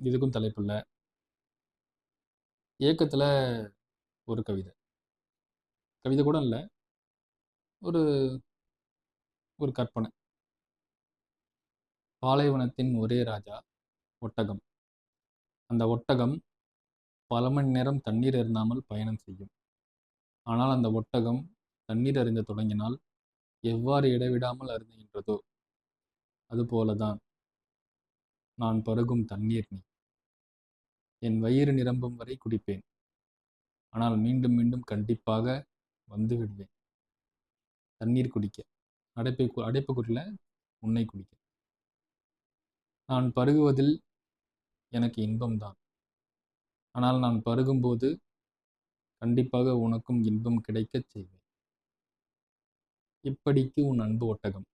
இதுக்கும் தலைப்பு இல்லை ஏக்கத்துல ஒரு கவிதை. கவிதை கூட இல்லை ஒரு ஒரு கற்பனை. பாலைவனத்தின் ஒரே ராஜா ஒட்டகம். அந்த ஒட்டகம் பல மணி நேரம் தண்ணீர் அருந்தாமல் பயணம் செய்யும். ஆனால் அந்த ஒட்டகம் தண்ணீர் அருந்தத் தொடங்கினால் எவ்வாறு இடைவிடாமல் அருந்துகின்றதோ, அதுபோலதான் நான் பருகும் தண்ணீர் நீ. என் வயிறு நிரம்பும் வரை குடிப்பேன். ஆனால் மீண்டும் மீண்டும் கண்டிப்பாக வந்து விடுவேன். தண்ணீர் குடிக்க. அடைப்பை அடைப்புக்குறில உன்னை குடிக்க. நான் பருகுவதில் எனக்கு இன்பம் தான். ஆனால் நான் பருகும்போது கண்டிப்பாக உனக்கும் இன்பம் கிடைக்கச் செய்வேன். இப்படிக்கு உன் அன்பு ஒட்டகம்.